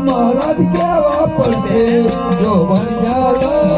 મહારાજ કેવા પડે જો ભણ્યા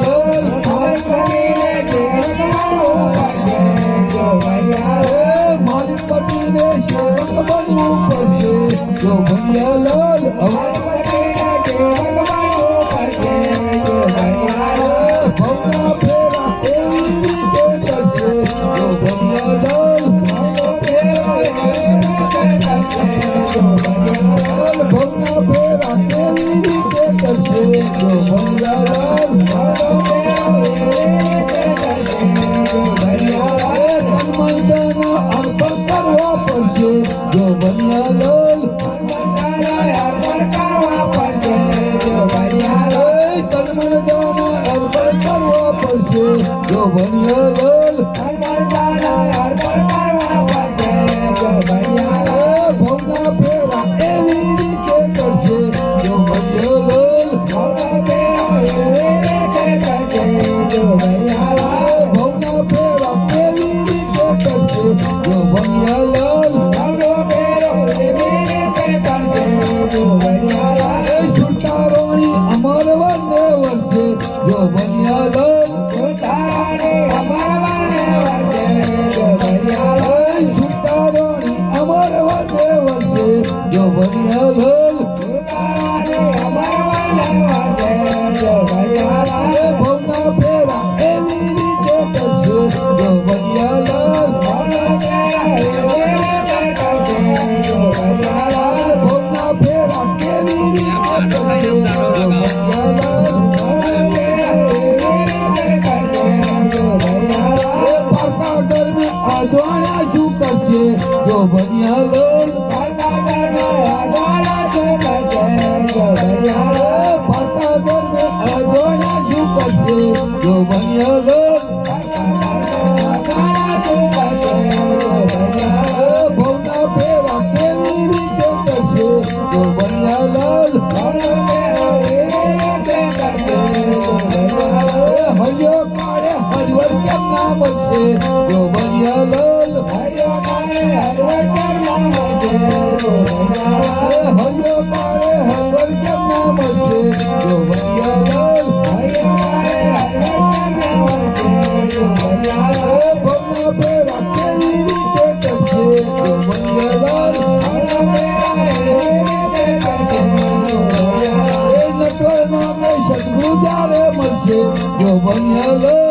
Yo voy a ver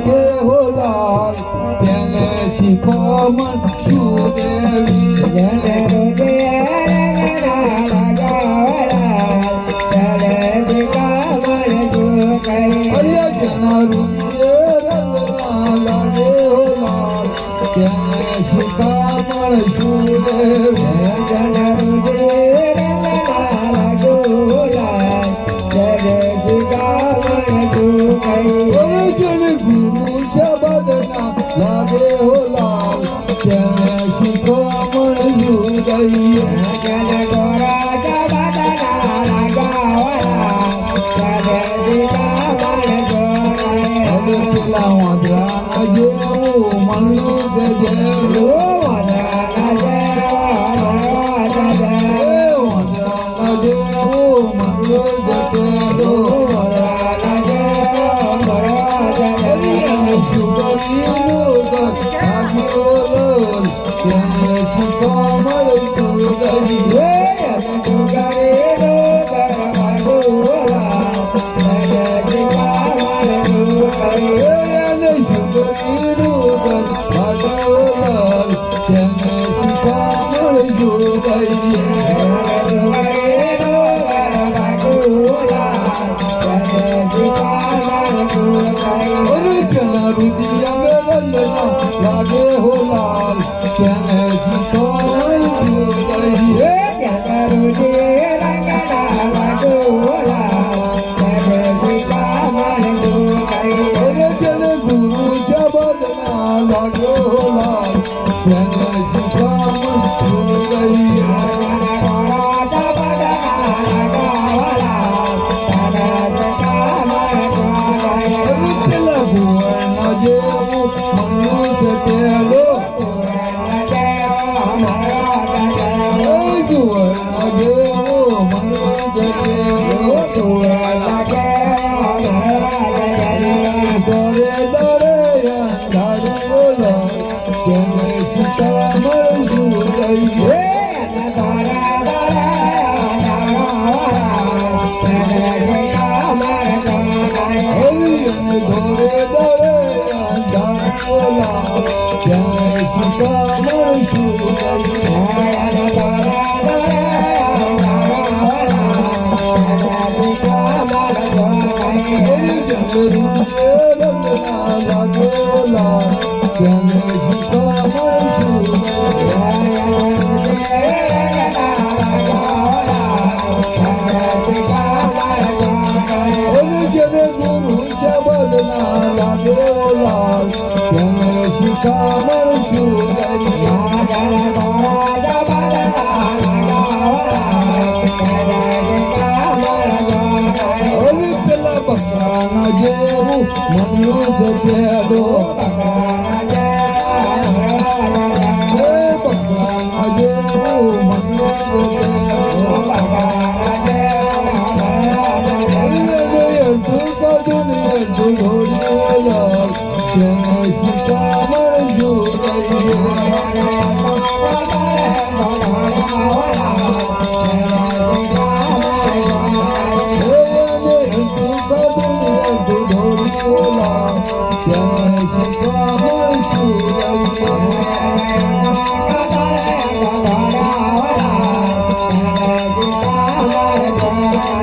દેહોલાલ તેને શિકોમન સુદેવી જેને દેહ ડોલાલ તમે શિખામણ જેવું મનનું જગ્યા દો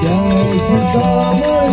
જય સીતારામ